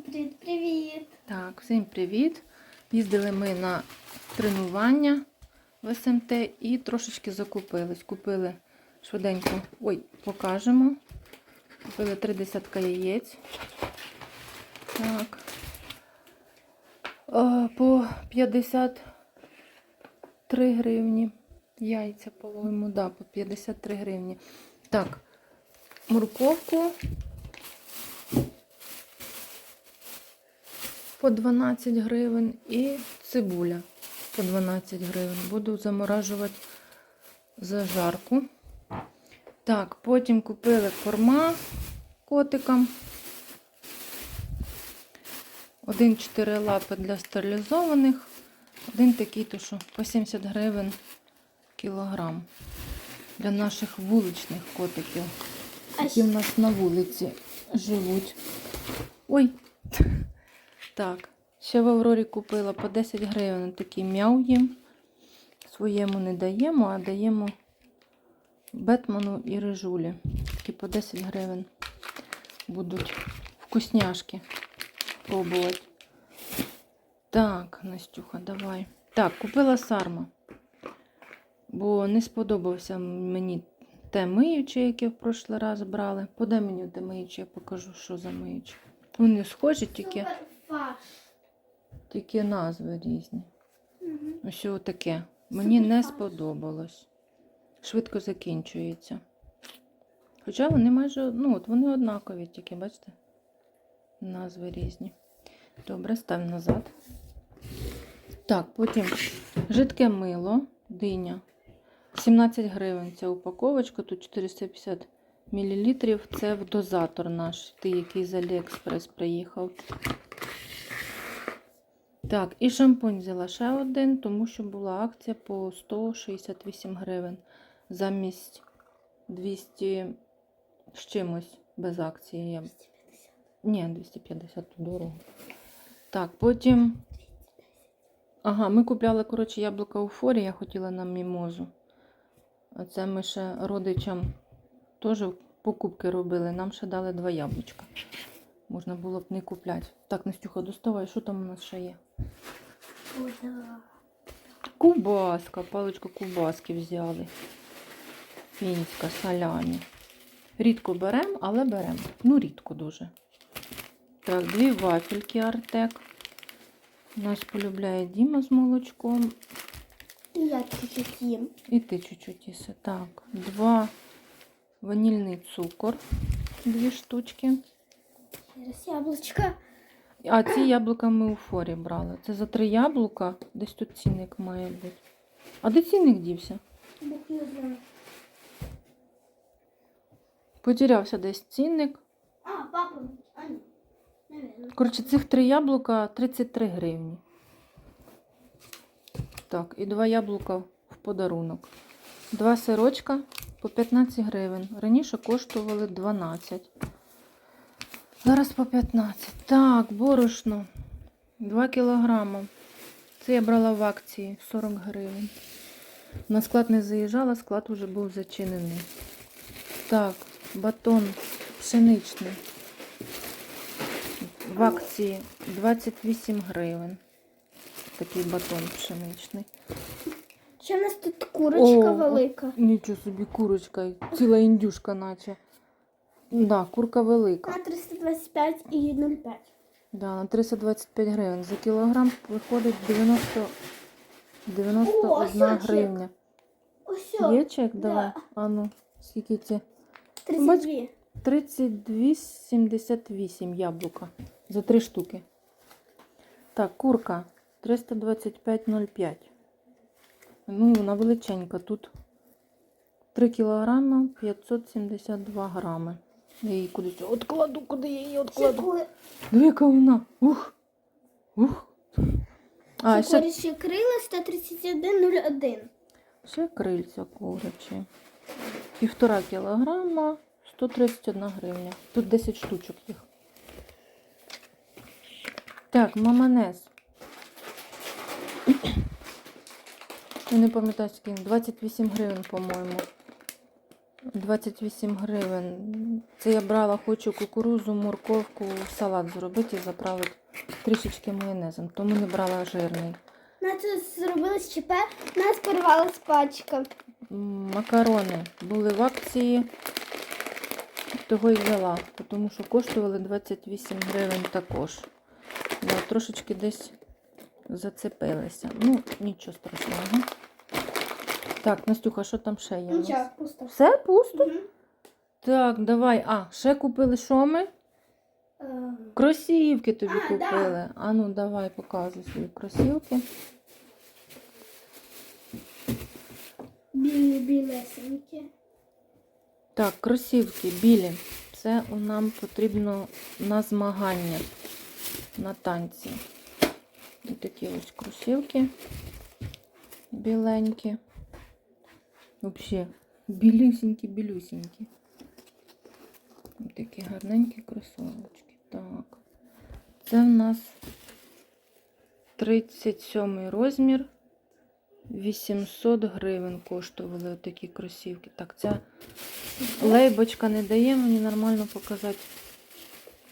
привіт, привіт. Так, всім привіт! Їздили ми на тренування в СМТ і трошечки закупились. Купили швиденько, ой, покажемо. Купили три десятка яєць. Так. Е, По 53 гривні. Яйця, по-моєму, да, по 53 гривні. Так, морковку по 12 гривень і цибуля по 12 гривень. Буду заморажувати зажарку. Так, потім купили корма котикам. Один 4 лапи для стерилізованих. Один такий, то що по 70 гривень кілограм. Для наших вуличних котиків, які в нас на вулиці живуть. Ой, так, ще в Аврорі купила по 10 гривень такі мяу їм. Своєму не даємо, а даємо Бетману і рижулі. Такі по 10 гривень будуть вкусняшки пробувати. Так, Настюха, давай. Так, купила сарма. Бо не сподобався мені те миюче, яке в прошлий раз брали. Подай мені те миюче, я покажу, що за миюче. Вони схожі, тільки. Тільки назви різні. Мгм. Ось таке. Мені не сподобалось. Швидко закінчується. Хоча вони майже, ну от вони однакові, тільки, бачите? Назви різні. Добре, став назад. Так, потім жидке мило, диня. 17 гривень ця упаковочка, тут 450 мл. Це в дозатор наш, той, який з Аліекспрес приїхав. Так, і шампунь взяла ще один, тому що була акція по 168 гривень замість 200 з чимось без акції. Я... Ні, 250 то дорого. Так, потім. Ага, ми купляли, коротше, яблука Уфорі, я хотіла на мімозу. А це ми ще родичам теж покупки робили. Нам ще дали два яблучка. Можна було б не купляти. Так, Настюха, доставай, що там у нас ще є? Кубаска, паличку кубаски взяли. Фінська, салямі. Рідко беремо, але беремо. Ну, рідко дуже. Так, дві вафельки Артек. Нас полюбляє Діма з молочком. І я чуть-чуть їм. І ти чуть-чуть їси. Так, два ванільний цукор. Дві штучки. Через яблучка. А ці яблука ми у форі брали. Це за три яблука. Десь тут цінник має бути. А де цінник дівся? Бог не знає. Потерявся десь цінник. А, папа. А, ні. Наверно. Коротше, цих три яблука 33 гривні. Так, і два яблука в подарунок. Два сирочка по 15 гривень. Раніше коштували 12. Зараз по 15. Так, борошно. 2 кілограма. Це я брала в акції 40 гривень. На склад не заїжджала, склад вже був зачинений. Так, батон пшеничний. В акції 28 гривень. Такий батон пшеничний. Ще в нас тут курочка О, велика. Нічого собі, курочка, ціла індюшка, наче. Да, курка велика. На 325 і 0,5. Да, на 325 гривень. За кілограм виходить 90, 91 О, гривня. Ось. Є чек? Да. Давай. А ну, скільки це? 32. 32,78 яблука. За три штуки. Так, курка 325,05. Ну, вона величенька. Тут 3 кілограма 572 грами. Я її кудись откладу, куди я її откладу. Диви, яка вона. Ух. Ух. А, ще курячі крила 131,01. ще крильця курячі. Півтора кілограма 131 гривня. Тут 10 штучок їх. Так, маманес. Я не пам'ятаю, скільки 28 гривень, по-моєму. 28 гривень. Це я брала, хочу кукурузу, морковку, салат зробити і заправити трішечки майонезом, тому не брала жирний. Наче зробили ЧП, нас порвалась пачка. Макарони були в акції, того й взяла, тому що коштували 28 гривень також. Да, трошечки десь зацепилися. Ну, нічого страшного. Так, Настюха, що там ще є? у нас? Нічого, пусто. Все пусто? Мгм. Так, давай. А, ще купили що ми? Е, Кросівки тобі А, купили. да. А ну давай показуй свої кросівки. Білі білесенькі. Так, кросівки білі. Це у нам потрібно на змагання, на танці. Ось такі ось кросівки біленькі. Взагалі, білюсінькі, білюсінькі. Ось такі гарненькі кросовочки. Так. Це в нас 37 розмір. 800 гривень коштували такі кросівки. Так, ця лейбочка не дає мені нормально показати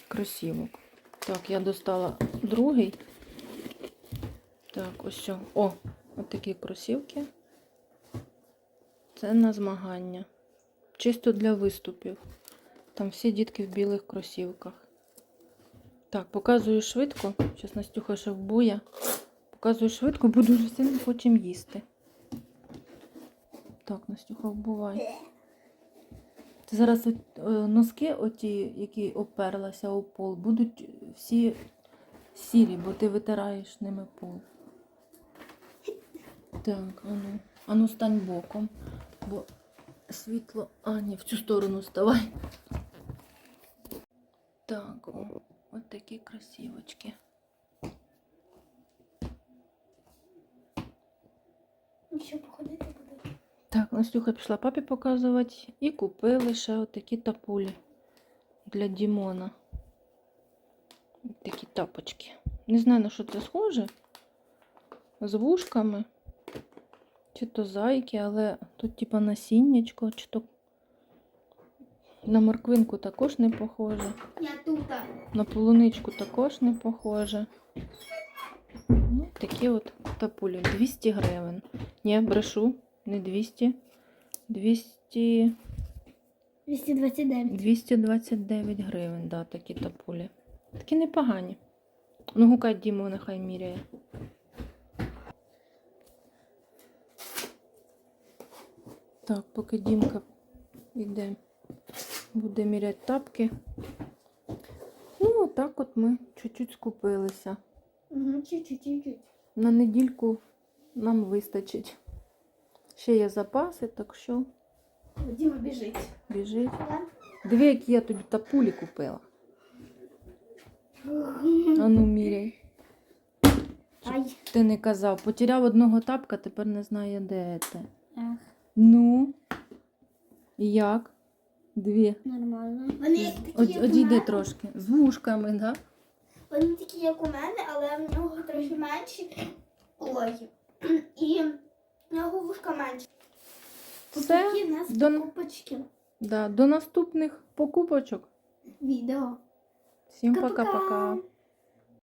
кросівок. Так, я достала другий. Так, ось. О, от такі кросівки. Це на змагання. Чисто для виступів. Там всі дітки в білих кросівках. Так, показую швидко. Зараз Настюха ще вбує. Показую швидко, бо дуже сильно хочемо їсти. Так, Настюха, вбувай. Це зараз е, носки, оті, які оперлася у пол, будуть всі сірі, бо ти витираєш ними пол. Так, ану. Ану стань боком, бо світло. А, ні, в цю сторону ставай. Так, о, от такі красивочки. Ще походити буде. Так, Настюха пішла папі показувати і купили ще отакі тапулі для Дімона. Такі тапочки. Не знаю, на що це схоже. З вушками. Чи то зайки, але тут типа насіннячко, чи то на морквинку також не похоже. Я тут. На полуничку також не похоже. Ну, такі от тапулі. 200 гривень. Ні, брешу, не 200. 200, 229. 229 гривень, да, такі тапулі. Такі непогані. Ну, гукай Діму, нехай міряє. Так, поки Дімка йде, буде міряти тапки. Ну, отак от ми чуть-чуть скупилися. Угу, чуть-чуть. На недільку нам вистачить. Ще є запаси, так що Діма біжить. біжить. Диви, які я тобі тапулі купила. Ану, міряй. Ай. Ти не казав. Потеряв одного тапка, тепер не знає, де ти. Ех, Ну. Як? Дві. нормально. Вони як такі, одійди мене. трошки. З вушками, да? Вони такі, як у мене, але в нього трохи менші. Ой. І в нього вушка менші. Тут Все. такі в нас До- покупочки. Да. До наступних покупочок. Відео. Всім Пока-пока. пока-пока.